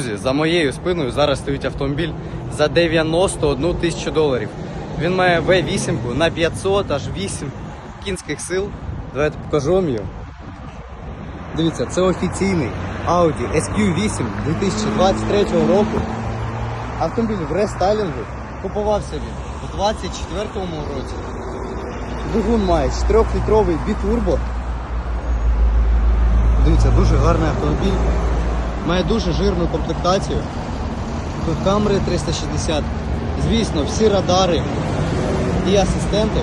Друзі, за моєю спиною зараз стоїть автомобіль за 91 тисячу доларів. Він має V8 на 500 аж 8 кінських сил. Давайте покажу вам його. Дивіться, це офіційний Audi SQ8 2023 року. Автомобіль в рестайлінгу купувався він у 24-му році. Двигун має 4-літровий бітурбо. Дивіться, дуже гарний автомобіль. Має дуже жирну комплектацію. Камери 360. Звісно, всі радари і асистенти.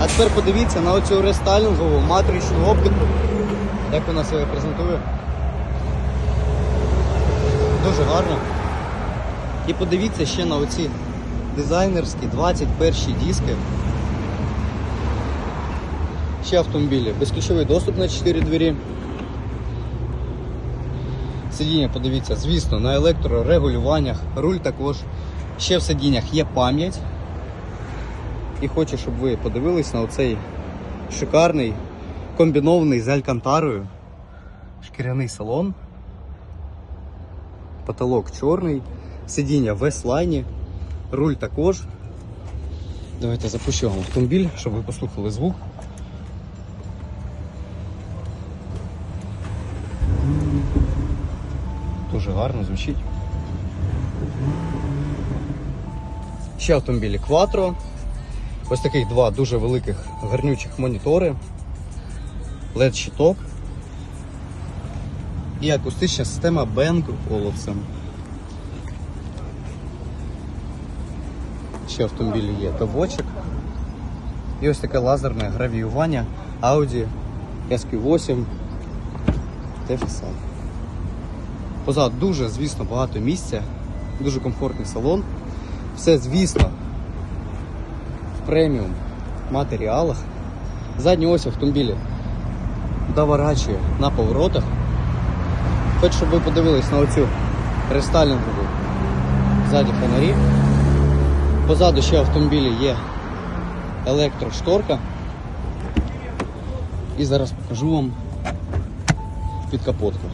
А тепер подивіться на оцю рестайлінгову матричну оптику. Як вона себе презентує. Дуже гарно. І подивіться ще на оці дизайнерські 21 диски. Ще автомобілі. Безключовий доступ на 4 двері. Сидіння, подивіться, звісно, на електрорегулюваннях, руль також. Ще в сидіннях є пам'ять. І хочу, щоб ви подивились на оцей шикарний комбінований з алькантарою. Шкіряний салон. Потолок чорний, сидіння в S-лайні, руль також. Давайте запущу вам автомобіль, щоб ви послухали звук. Дуже гарно звучить. Ще автомобілі Quattro. Ось таких два дуже великих гарнючих монітори. LED щиток. І акустична система Bang Olufsen. Ще автомобілі є тавочок. І ось таке лазерне гравіювання Audi SQ8 TFSI. Позаду дуже, звісно, багато місця, дуже комфортний салон. Все, звісно, в преміум матеріалах. Задня ось автомобіля доворачує на поворотах. Хочу, щоб ви подивились на оцю рестайлінгову ззаді фонарі. Позаду ще автомобілі є електрошторка. І зараз покажу вам підкапотку.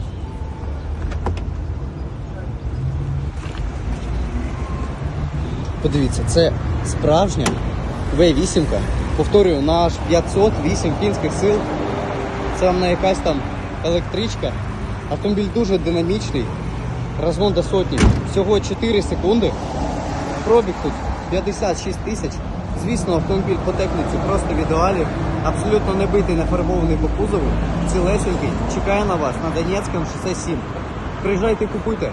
Подивіться, це справжня V8. Повторюю, на аж 508 кінських сил. Це вам не якась там електричка. Автомобіль дуже динамічний. Розгон до сотні. Всього 4 секунди. Пробіг тут 56 тисяч. Звісно, автомобіль по техніці просто в ідеалі. Абсолютно не битий, не фарбований по кузову. Цілесенький. Чекає на вас на Донецькому шосе 7. Приїжджайте, купуйте.